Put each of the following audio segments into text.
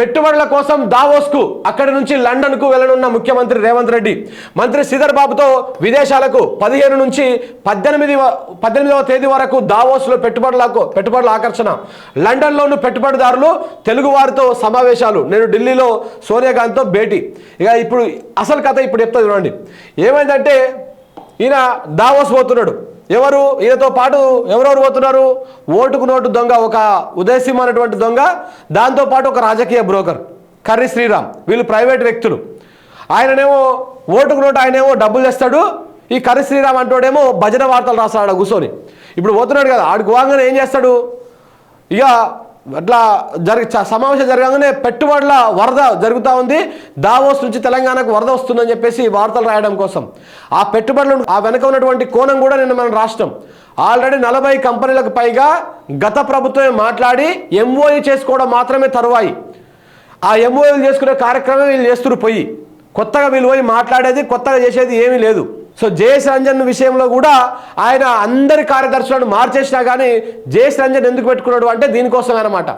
పెట్టుబడుల కోసం దావోస్కు అక్కడి నుంచి లండన్కు వెళ్ళనున్న ముఖ్యమంత్రి రేవంత్ రెడ్డి. మంత్రి శ్రీధర్ బాబుతో విదేశాలకు పదిహేను నుంచి పద్దెనిమిది వ- పద్దెనిమిదవ తేదీ వరకు దావోస్లో పెట్టుబడులకు పెట్టుబడుల ఆకర్షణ. లండన్లోను పెట్టుబడిదారులు తెలుగువారితో సమావేశాలు. నేను ఢిల్లీలో సోనియా గాంధీతో భేటీ. ఇక ఇప్పుడు అసలు కథ ఇప్పుడు చెప్తా చూడండి. ఏమైందంటే ఈయన దావోస్ పోతున్నాడు. ఎవరు? ఈయనతో పాటు ఎవరెవరు పోతున్నారు? ఓటుకు నోటు దొంగ ఒక ఉదయసింహ అనేటువంటి దొంగ దాంతోపాటు ఒక రాజకీయ బ్రోకర్ కర్రీ శ్రీరామ్. వీళ్ళు ప్రైవేట్ వ్యక్తులు. ఆయననేమో ఓటుకు నోటు ఆయనేమో డబ్బులు తెస్తాడు. ఈ కర్రీ శ్రీరామ్ అంటోడేమో భజన వార్తలు రాస్తాడు కూర్చొని. ఇప్పుడు పోతున్నాడు కదా ఆడు గువాంగానే ఏం చేస్తాడు? ఇక అట్లా జరి చ- సమావేశం జరగగానే పెట్టుబడుల వరద జరుగుతూ ఉంది. దావోస్ నుంచి తెలంగాణకు వరద వస్తుందని చెప్పేసి వార్తలు రాయడం కోసం. ఆ పెట్టుబడులు ఆ వెనక ఉన్నటువంటి కోణం కూడా నిన్న మనం రాష్ట్రం. ఆల్రెడీ నలభై కంపెనీలకు పైగా గత ప్రభుత్వమే మాట్లాడి ఎంఓఈ చేసుకోవడం మాత్రమే తరువాయి. ఆ ఎంఓఈలు చేసుకునే కార్యక్రమం వీళ్ళు చేస్తున్నారు పోయి. కొత్తగా వీళ్ళు పోయి మాట్లాడేది కొత్తగా చేసేది ఏమీ లేదు. సో జేఎస్ రంజన్ విషయంలో కూడా ఆయన అందరి కార్యదర్శులను మార్చేసినా కానీ జేఎస్ రంజన్ ఎందుకు పెట్టుకున్నాడు అంటే దీనికోసం అనమాట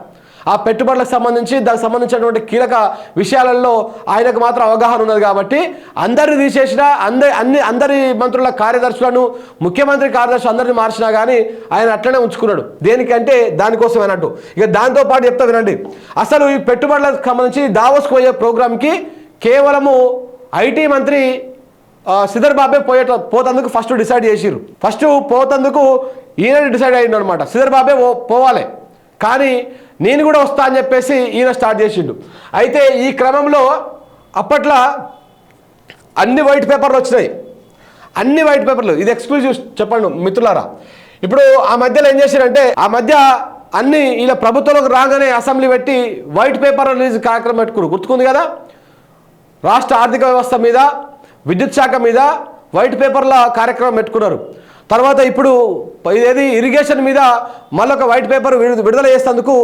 ఆ పెట్టుబడులకు సంబంధించి దానికి సంబంధించినటువంటి కీలక విషయాలలో ఆయనకు మాత్రం అవగాహన ఉన్నది కాబట్టి అందరిని తీసేసినా అందరి అన్ని అందరి మంత్రుల కార్యదర్శులను ముఖ్యమంత్రి కార్యదర్శి అందరిని మార్చినా కానీ ఆయన అట్లనే ఉంచుకున్నాడు. దేనికంటే దానికోసం అన్నట్టు. ఇక దాంతో పాటు చెప్తా వినండి. అసలు ఈ పెట్టుబడులకు సంబంధించి దావోస్కు పోయే ప్రోగ్రామ్కి కేవలము ఐటీ మంత్రి ఆ, బాబే పోయేట పోతందుకు ఫస్ట్ డిసైడ్ చేసిరు ఫస్ట్ పోతందుకు ఈయన డిసైడ్ అయ్యిండు అనమాట సిద్ధర్ బాబే పోవాలి. కానీ నేను కూడా వస్తా అని చెప్పేసి ఈయన స్టార్ట్ చేసిండు. అయితే ఈ క్రమంలో అప్పట్లో అన్ని వైట్ పేపర్లు వచ్చినాయి. అన్ని వైట్ పేపర్లు ఇది ఎక్స్క్లూజివ్ చెప్పండి మిత్రులారా. ఇప్పుడు ఆ మధ్యలో ఏం చేశారంటే ఆ మధ్య అన్ని ఇలా ప్రభుత్వంలోకి రాగానే అసెంబ్లీ పెట్టి వైట్ పేపర్ రిలీజ్ కార్యక్రమం పెట్టుకున్నారు గుర్తుకుంది కదా? రాష్ట్ర ఆర్థిక వ్యవస్థ మీద విద్యుత్ శాఖ మీద వైట్ పేపర్ల కార్యక్రమం పెట్టుకున్నారు. తర్వాత ఇప్పుడు ఏది ఇరిగేషన్ మీద మళ్ళొక వైట్ పేపర్ విడుదల చేసేందుకు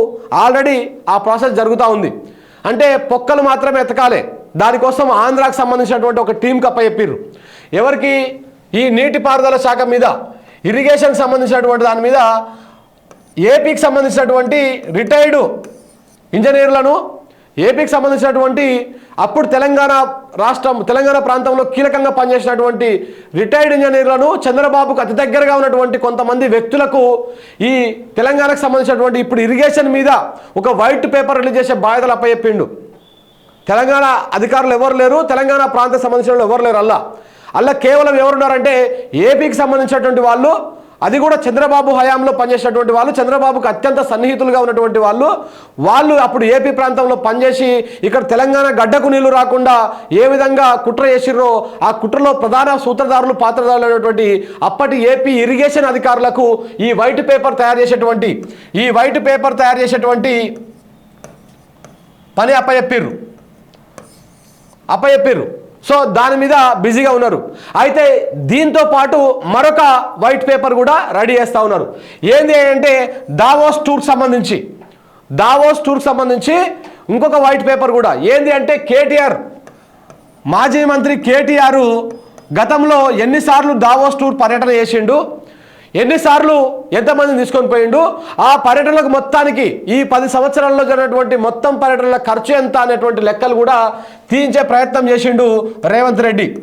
ఆల్రెడీ ఆ ప్రాసెస్ జరుగుతూ ఉంది. అంటే పొక్కలు మాత్రమే ఎతకాలి. దానికోసం ఆంధ్రాకు సంబంధించినటువంటి ఒక టీం కప్ప చెప్పారు ఎవరికి ఈ నీటిపారుదల శాఖ మీద ఇరిగేషన్కి సంబంధించినటువంటి దాని మీద ఏపీకి సంబంధించినటువంటి రిటైర్డు ఇంజనీర్లను ఏపీకి సంబంధించినటువంటి అప్పుడు తెలంగాణ రాష్ట్రం తెలంగాణ ప్రాంతంలో కీలకంగా పనిచేసినటువంటి రిటైర్డ్ ఇంజనీర్లను చంద్రబాబుకు అతి దగ్గరగా ఉన్నటువంటి కొంతమంది వ్యక్తులకు ఈ తెలంగాణకు సంబంధించినటువంటి ఇప్పుడు ఇరిగేషన్ మీద ఒక వైట్ పేపర్ రిలీజ్ చేసే బాధ్యతలు అప్పచెప్పిండు. తెలంగాణ అధికారులు ఎవరు లేరు తెలంగాణ ప్రాంతానికి సంబంధించిన ఎవరు లేరు అల్లా. అల్లా కేవలం ఎవరున్నారంటే ఏపీకి సంబంధించినటువంటి వాళ్ళు అది కూడా చంద్రబాబు హయాంలో పనిచేసినటువంటి వాళ్ళు చంద్రబాబుకు అత్యంత సన్నిహితులుగా ఉన్నటువంటి వాళ్ళు. వాళ్ళు అప్పుడు ఏపీ ప్రాంతంలో పనిచేసి ఇక్కడ తెలంగాణ గడ్డకు నీళ్ళు రాకుండా ఏ విధంగా కుట్ర చేసిర్రో ఆ కుట్రలో ప్రధాన సూత్రధారులు పాత్రధారులైనటువంటి అప్పటి ఏపీ ఇరిగేషన్ అధికారులకు ఈ వైట్ పేపర్ తయారు చేసేటువంటి ఈ వైట్ పేపర్ తయారు చేసేటువంటి పని అప్పయెప్పిర్రు అప్పయెప్పిర్రు సో దాని మీద బిజీగా ఉన్నారు. అయితే దీంతో పాటు మరొక వైట్ పేపర్ కూడా రెడీ చేస్తూ ఉన్నారు. ఏంది అంటే దావోస్ టూర్కి సంబంధించి. దావోస్ టూర్కి సంబంధించి ఇంకొక వైట్ పేపర్ కూడా. ఏంది అంటే కేటీఆర్ మాజీ మంత్రి కేటీఆర్ గతంలో ఎన్నిసార్లు దావోస్ టూర్ పర్యటన చేసిండు. ఎన్నిసార్లు ఎంతమందిని తీసుకొని పోయిండు? ఆ పర్యటనలకు మొత్తానికి ఈ పది సంవత్సరాల్లో జరిగినటువంటి మొత్తం పర్యటనల ఖర్చు ఎంత అనేటువంటి లెక్కలు కూడా తీయించే ప్రయత్నం చేసిండు రేవంత్ రెడ్డి.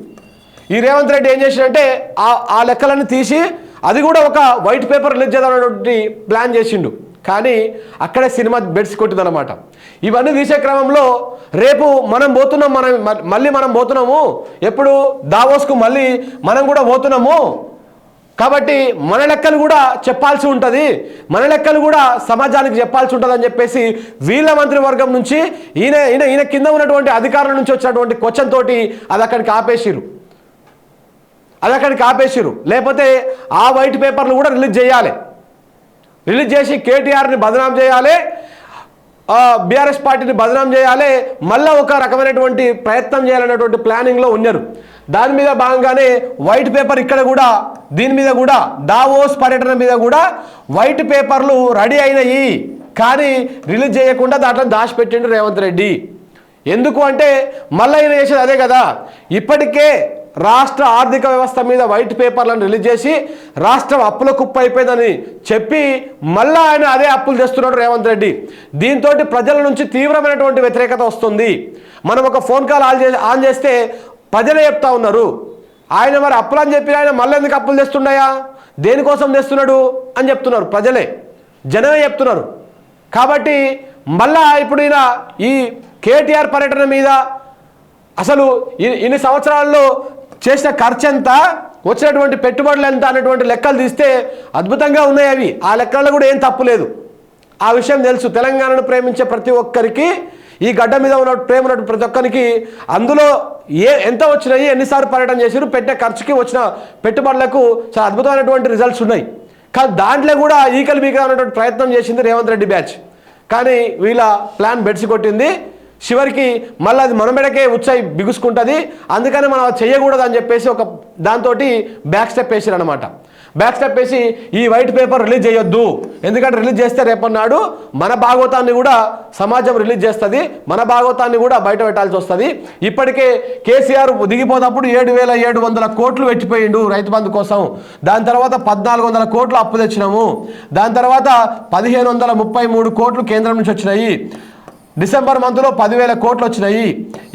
ఈ రేవంత్ రెడ్డి ఏం చేసిండంటే ఆ ఆ లెక్కలన్నీ తీసి అది కూడా ఒక వైట్ పేపర్ రిలీజ్ చేద్దామనేటువంటి ప్లాన్ చేసిండు. కానీ అక్కడే సినిమా బెడ్స్ కొట్టిందనమాట ఇవన్నీ తీసే క్రమంలో రేపు మనం పోతున్నాం మనం మ- మళ్ళీ మనం పోతున్నాము. ఎప్పుడు దావోస్కు మళ్ళీ మనం కూడా పోతున్నాము. కాబట్టి మన లెక్కలు కూడా చెప్పాల్సి ఉంటుంది. మన లెక్కలు కూడా సమాజానికి చెప్పాల్సి ఉంటుంది అని చెప్పేసి వీళ్ళ మంత్రివర్గం నుంచి ఈయన ఈయన ఈయన కింద ఉన్నటువంటి అధికారుల నుంచి వచ్చినటువంటి క్వశ్చన్ తోటి అది అక్కడికి ఆపేసిరు అది అక్కడికి ఆపేసిరు లేకపోతే ఆ వైట్ పేపర్లు కూడా రిలీజ్ చేయాలి. రిలీజ్ చేసి కేటీఆర్ని బదనాం చేయాలి. బీఆర్ఎస్ పార్టీని బదనాం చేయాలి మళ్ళీ ఒక రకమైనటువంటి ప్రయత్నం చేయాలనేటువంటి ప్లానింగ్లో ఉన్నారు. దాని మీద భాగంగానే వైట్ పేపర్ ఇక్కడ కూడా దీని మీద కూడా దావోస్ పర్యటన మీద కూడా వైట్ పేపర్లు రెడీ అయినాయి. కానీ రిలీజ్ చేయకుండా దాంట్లో దాచిపెట్టిండు రేవంత్ రెడ్డి. ఎందుకు అంటే మళ్ళీ ఆయన చేసేది అదే కదా. ఇప్పటికే రాష్ట్ర ఆర్థిక వ్యవస్థ మీద వైట్ పేపర్లను రిలీజ్ చేసి రాష్ట్రం అప్పుల కుప్ప అయిపోయిందని చెప్పి మళ్ళా ఆయన అదే అప్పులు తెస్తున్నాడు రేవంత్ రెడ్డి. దీంతో ప్రజల నుంచి తీవ్రమైనటువంటి వ్యతిరేకత వస్తుంది. మనం ఒక ఫోన్ కాల్ ఆన్ చేసి ఆన్ చేస్తే ప్రజలే చెప్తా ఉన్నారు. ఆయన మరి అప్పులు అని చెప్పి ఆయన మళ్ళీ ఎందుకు అప్పులు తెస్తున్నాయా? దేనికోసం తెస్తున్నాడు? అని చెప్తున్నారు ప్రజలే. జనమే చెప్తున్నారు. కాబట్టి మళ్ళా ఇప్పుడు ఈయన ఈ కేటీఆర్ పర్యటన మీద అసలు ఇ- ఇన్ని సంవత్సరాల్లో చేసిన ఖర్చు ఎంత వచ్చినటువంటి పెట్టుబడులు ఎంత అనేటువంటి లెక్కలు తీస్తే అద్భుతంగా ఉన్నాయి అవి. ఆ లెక్కల్లో కూడా ఏం తప్పు లేదు. ఆ విషయం తెలుసు. తెలంగాణను ప్రేమించే ప్రతి ఒక్కరికి ఈ గడ్డ మీద ఉన్న ప్రేమ ఉన్నటువంటి ప్రతి ఒక్కరికి అందులో ఏ ఎంత వచ్చినాయి ఎన్నిసార్లు పర్యటన చేసారు పెట్టే ఖర్చుకి వచ్చిన పెట్టుబడులకు చాలా అద్భుతమైనటువంటి రిజల్ట్స్ ఉన్నాయి. కానీ దాంట్లో కూడా ఈకలు బీకలు అనేటువంటి ప్రయత్నం చేసింది రేవంత్ రెడ్డి బ్యాచ్. కానీ వీళ్ళ ప్లాన్ బెడ్సి కొట్టింది. చివరికి మళ్ళీ అది మన మెడకే ఉచ్చాయి బిగుసుకుంటుంది. అందుకని మనం అది చేయకూడదు అని చెప్పేసి ఒక దాంతో బ్యాక్ స్టెప్ వేసారు అనమాట బ్యాక్ స్టెప్ వేసి ఈ వైట్ పేపర్ రిలీజ్ చేయొద్దు. ఎందుకంటే రిలీజ్ చేస్తే రేపన్నాడు మన భాగవతాన్ని కూడా సమాజం రిలీజ్ చేస్తుంది. మన భాగవతాన్ని కూడా బయట పెట్టాల్సి వస్తుంది. ఇప్పటికే కేసీఆర్ దిగిపోతప్పుడు ఏడు వేల ఏడు వందల కోట్లు పెట్టిపోయిండు రైతు బంధు కోసం. దాని తర్వాత పద్నాలుగు వందల కోట్లు అప్పు తెచ్చినాము. దాని తర్వాత పదిహేను వందల ముప్పై మూడు కోట్లు కేంద్రం నుంచి వచ్చినాయి. డిసెంబర్ మంత్లో పదివేల కోట్లు వచ్చినాయి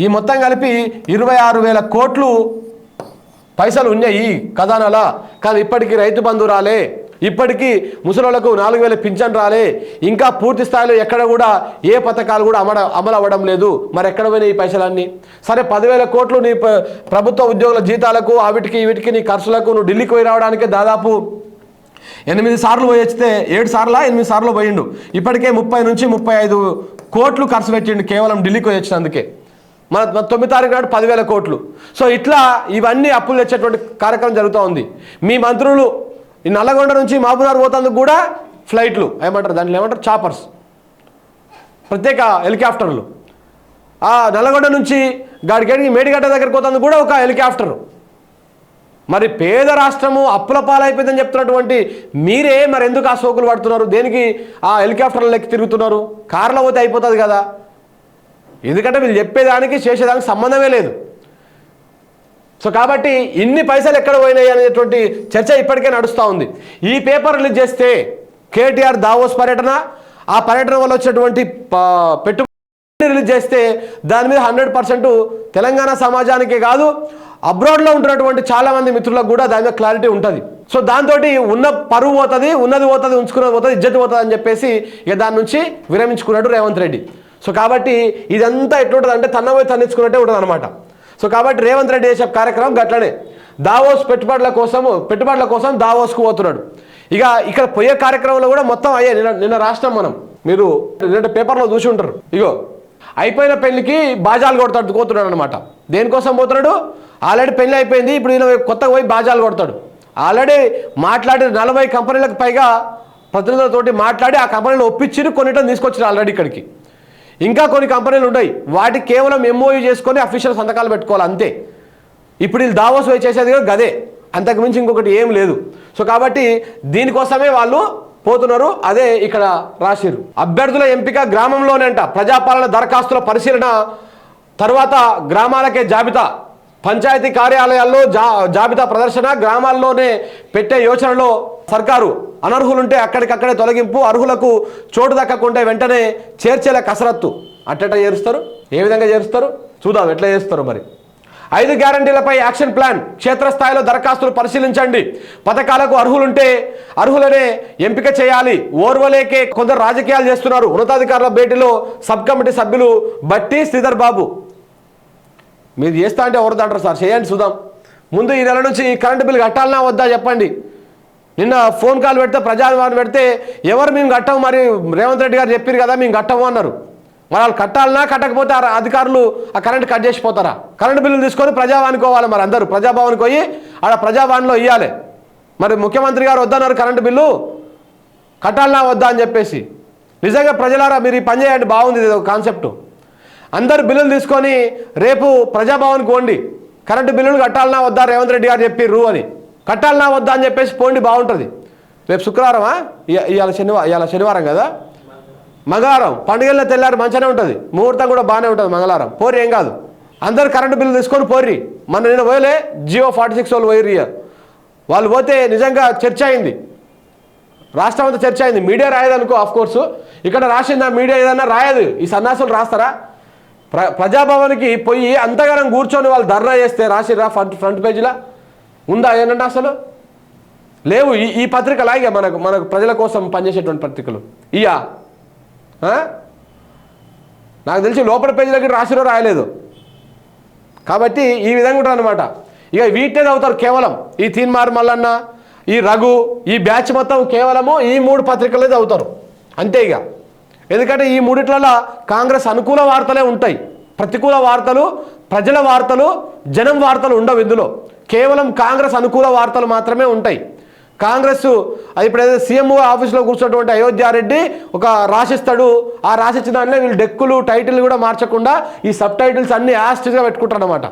ఈ మొత్తం కలిపి ఇరవై ఆరు వేల కోట్లు పైసలు ఉన్నాయి ఖజానాలా. కానీ ఇప్పటికీ రైతు బంధు రాలే. ఇప్పటికీ ముసలోళ్ళకు నాలుగు వేల పింఛన్ రాలే. ఇంకా పూర్తి స్థాయిలో ఎక్కడ కూడా ఏ పథకాలు కూడా అమల అమలు అవ్వడం లేదు. మరి ఎక్కడ పోయినాయి ఈ పైసలన్నీ? సరే పదివేల కోట్లు నీ ప్రభుత్వ ఉద్యోగుల జీతాలకు అవిటికి వీటికి నీ ఖర్చులకు నువ్వు ఢిల్లీకి పోయి రావడానికి దాదాపు ఎనిమిది సార్లు పోయి వచ్చితే ఏడు సార్లా ఎనిమిది సార్లు పోయిండు. ఇప్పటికే ముప్పై నుంచి ముప్పై ఐదు కోట్లు ఖర్చు పెట్టిండు కేవలం ఢిల్లీకి వచ్చినందుకే మన తొమ్మిది తారీఖు నాడు పదివేల కోట్లు. సో ఇట్లా ఇవన్నీ అప్పులు తెచ్చేటువంటి కార్యక్రమం జరుగుతూ ఉంది. మీ మంత్రులు ఈ నల్లగొండ నుంచి మహబూబ్నగర్ పోతందుకు కూడా ఫ్లైట్లు ఏమంటారు దాంట్లో ఏమంటారు? చాపర్స్. ప్రత్యేక హెలికాప్టర్లు. ఆ నల్లగొండ నుంచి గాడికి మేడిగడ్డ దగ్గరికి పోతందుకు కూడా ఒక హెలికాప్టర్. మరి పేద రాష్ట్రము అప్పుల పాలైపోయిందని చెప్తున్నటువంటి మీరే మరి ఎందుకు ఆ సోకులు పడుతున్నారు? దేనికి ఆ హెలికాప్టర్లు లెక్కి తిరుగుతున్నారు? కార్లో పోతే అయిపోతుంది కదా. ఎందుకంటే వీళ్ళు చెప్పేదానికి చేసేదానికి సంబంధమే లేదు. సో కాబట్టి ఇన్ని పైసలు ఎక్కడ పోయినాయి అనేటువంటి చర్చ ఇప్పటికే నడుస్తూ ఉంది. ఈ పేపర్ రిలీజ్ చేస్తే కేటీఆర్ దావోస్ పర్యటన ఆ పర్యటన వల్ల వచ్చినటువంటి పెట్టుబడి రిలీజ్ చేస్తే దాని మీద హండ్రెడ్ పర్సెంట్ తెలంగాణ సమాజానికే కాదు అబ్రాడ్లో ఉంటున్నటువంటి చాలామంది మిత్రులకు కూడా దాని మీద క్లారిటీ ఉంటుంది. సో దాంతో ఉన్న పరువు పోతుంది ఉన్నది పోతుంది ఉంచుకున్నది పోతుంది ఇజ్జత్ పోతుంది అని చెప్పేసి ఇక దాని నుంచి విరమించుకున్నాడు రేవంత్ రెడ్డి. సో కాబట్టి ఇదంతా ఎట్లుంటుంది అంటే తన్నపోయి తన్నించుకున్నట్టే ఉంటుంది అనమాట సో కాబట్టి రేవంత్ రెడ్డి చేసే కార్యక్రమం గట్లనే. దావోస్ పెట్టుబడుల కోసము పెట్టుబడుల కోసం దావోస్కు పోతున్నాడు. ఇక ఇక్కడ పోయే కార్యక్రమంలో కూడా మొత్తం అయ్యే నిన్న నిన్న రాష్ట్రం మనం. మీరు రెండు పేపర్లో చూసి ఉంటారు. ఇగో అయిపోయిన పెళ్ళికి బాజాలు కొడతాడు కోతున్నాడు అనమాట దేనికోసం పోతున్నాడు? ఆల్రెడీ పెళ్ళి అయిపోయింది ఇప్పుడు ఈయన కొత్తగా పోయి బాజాలు కొడతాడు. ఆల్రెడీ మాట్లాడి నలభై కంపెనీలకు పైగా ప్రతినిధులతోటి మాట్లాడి ఆ కంపెనీలు ఒప్పించిరు కొన్నిటం తీసుకొచ్చారు ఆల్రెడీ ఇక్కడికి. ఇంకా కొన్ని కంపెనీలు ఉన్నాయి. వాటికి కేవలం ఎంఓయూ చేసుకొని అఫీషియల్ సంతకాలు పెట్టుకోవాలి అంతే. ఇప్పుడు వీళ్ళు దావోస్ పోయి చేసేది కూడా గదే. అంతకుమించి ఇంకొకటి ఏం లేదు. సో కాబట్టి దీనికోసమే వాళ్ళు పోతున్నారు అదే ఇక్కడ రాసిరు అభ్యర్థుల ఎంపిక గ్రామంలోనేంట. ప్రజాపాలన దరఖాస్తుల పరిశీలన తర్వాత గ్రామాలకే జాబితా. పంచాయతీ కార్యాలయాల్లో జా జాబితా ప్రదర్శన గ్రామాల్లోనే పెట్టే యోచనలో సర్కారు అనర్హులుంటే అక్కడికక్కడే తొలగింపు అర్హులకు చోటు దక్కకుంటే వెంటనే చేర్చేలా కసరత్తు. అట్టట చేరుస్తారు? ఏ విధంగా చేరుస్తారు? చూద్దాం ఎట్లా చేస్తారు మరి? ఐదు గ్యారంటీలపై యాక్షన్ ప్లాన్. క్షేత్రస్థాయిలో దరఖాస్తులు పరిశీలించండి. పథకాలకు అర్హులుంటే అర్హులనే ఎంపిక చేయాలి. ఓర్వలేకే కొందరు రాజకీయాలు చేస్తున్నారు. ఉన్నతాధికారుల భేటీలో సబ్ కమిటీ సభ్యులు బట్టి శ్రీధర్ బాబు. మీరు చేస్తా అంటే ఎవరిదంటారు సార్? చేయండి చూద్దాం. ముందు ఈ నెల నుంచి ఈ కరెంటు బిల్లు కట్టాలన్నా వద్దా చెప్పండి. నిన్న ఫోన్ కాల్ పెడితే ప్రజావాణి పెడితే ఎవరు మేము కట్టము? మరి రేవంత్ రెడ్డి గారు చెప్పారు కదా మేము కట్టము అన్నారు. మరి వాళ్ళు కట్టాలన్నా కట్టకపోతే ఆ అధికారులు ఆ కరెంట్ కట్ చేసిపోతారా కరెంటు బిల్లులు తీసుకొని ప్రజావానికి మరి అందరూ. ప్రజాభవన్కి పోయి ఆడ ప్రజాభవన్లో ఇవ్వాలి మరి ముఖ్యమంత్రి గారు వద్దన్నారు కరెంటు బిల్లు. కట్టాలన్నా వద్దా అని చెప్పేసి. నిజంగా ప్రజలారా మీరు ఈ పని చేయండి బాగుంది ఇది ఒక కాన్సెప్ట్. అందరు బిల్లులు తీసుకొని రేపు ప్రజాభవన్కి పోండి. కరెంటు బిల్లులు కట్టాలన్నా వద్దా రేవంత్ రెడ్డి గారు చెప్పిర్రు అని. కట్టాలన్నా వద్దా అని చెప్పేసి పోండి బాగుంటుంది. రేపు శుక్రవారమా? ఇయ- ఇవాళ శనివారం ఇవాళ శనివారం కదా? మంగళవారం పండుగల్లో తెల్లారి మంచిగానే ఉంటుంది. ముహూర్తం కూడా బాగానే ఉంటుంది మంగళవారం. పోరి ఏం కాదు. అందరు కరెంటు బిల్లు తీసుకొని పోర్రి. మన నేను పోయలే జియో ఫార్టీ సిక్స్ వాళ్ళు పోయిర్రి ఇక. వాళ్ళు పోతే నిజంగా చర్చ అయింది. రాష్ట్రం అంతా చర్చ అయింది. మీడియా రాయదనుకో ఆఫ్ కోర్సు ఇక్కడ రాసిందా మీడియా ఏదన్నా రాయదు. ఈ సన్నాసులు రాస్తారా? ప్ర ప్రజాభవన్కి పోయి అంతగానం కూర్చొని వాళ్ళు ధర్నా చేస్తే రాసిరా ఫ్రంట్ ఫ్రంట్ పేజీలో? ఉందా ఏంటంటే అసలు? లేవు. ఈ ఈ పత్రిక లాగే మనకు మనకు ప్రజల కోసం పనిచేసేటువంటి పత్రికలు. ఇయా నాకు తెలిసి లోపల పేజీలకి రాసిరో రాయలేదు. కాబట్టి ఈ విధంగా ఉంటుంది అనమాట ఇక వీటినే చదువుతారు కేవలం ఈ తీన్మార్ మల్లన్న ఈ రఘు ఈ బ్యాచ్ మొత్తం కేవలము ఈ మూడు పత్రికలే చదువుతారు. అంతే ఇక. ఎందుకంటే ఈ మూడిట్లలో కాంగ్రెస్ అనుకూల వార్తలే ఉంటాయి. ప్రతికూల వార్తలు ప్రజల వార్తలు జనం వార్తలు ఉండవు ఇందులో. కేవలం కాంగ్రెస్ అనుకూల వార్తలు మాత్రమే ఉంటాయి. కాంగ్రెస్ అది ఇప్పుడు ఆఫీస్లో కూర్చున్నటువంటి అయోధ్యారెడ్డి ఒక రాసిస్తాడు ఆ రాసిచ్చిన దానిలో వీళ్ళు డెక్కులు టైటిల్ కూడా మార్చకుండా ఈ సబ్ టైటిల్స్ అన్ని యాస్ట్గా పెట్టుకుంటారు అనమాట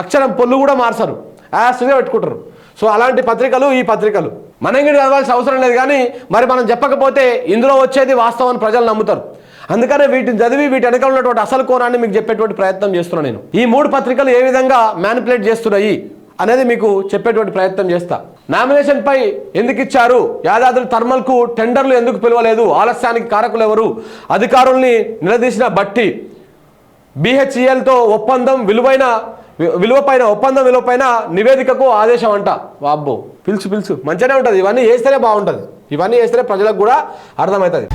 అక్షరం పొల్లు కూడా మార్చరు. యాస్ట్గా పెట్టుకుంటారు. సో అలాంటి పత్రికలు ఈ పత్రికలు. మనం ఇంక చదవాల్సిన అవసరం లేదు కానీ మరి మనం చెప్పకపోతే ఇందులో వచ్చేది వాస్తవం ప్రజలు నమ్ముతారు. అందుకనే వీటిని చదివి వీటి వెనక ఉన్నటువంటి అసలు కోణాన్ని మీకు చెప్పేటువంటి ప్రయత్నం చేస్తున్నాను నేను. ఈ మూడు పత్రికలు ఏ విధంగా మ్యానిపులేట్ చేస్తున్నాయి? అనేది మీకు చెప్పేటువంటి ప్రయత్నం చేస్తా. నామినేషన్ పై ఎందుకు ఇచ్చారు? యాదాద్రి థర్మల్కు టెండర్లు ఎందుకు పిలవలేదు? ఆలస్యానికి కారకులు ఎవరు? అధికారుల్ని నిలదీసిన బట్టి. బిహెచ్ఈఎల్తో ఒప్పందం విలువైన విలువపైన ఒప్పందం విలువపైన నివేదికకు ఆదేశం అంట. వాబ్బో. పిలుచు పిలుచు. మంచిగానే ఉంటుంది. ఇవన్నీ వేస్తేనే బాగుంటుంది. ఇవన్నీ వేస్తేనే ప్రజలకు కూడా అర్థమవుతుంది.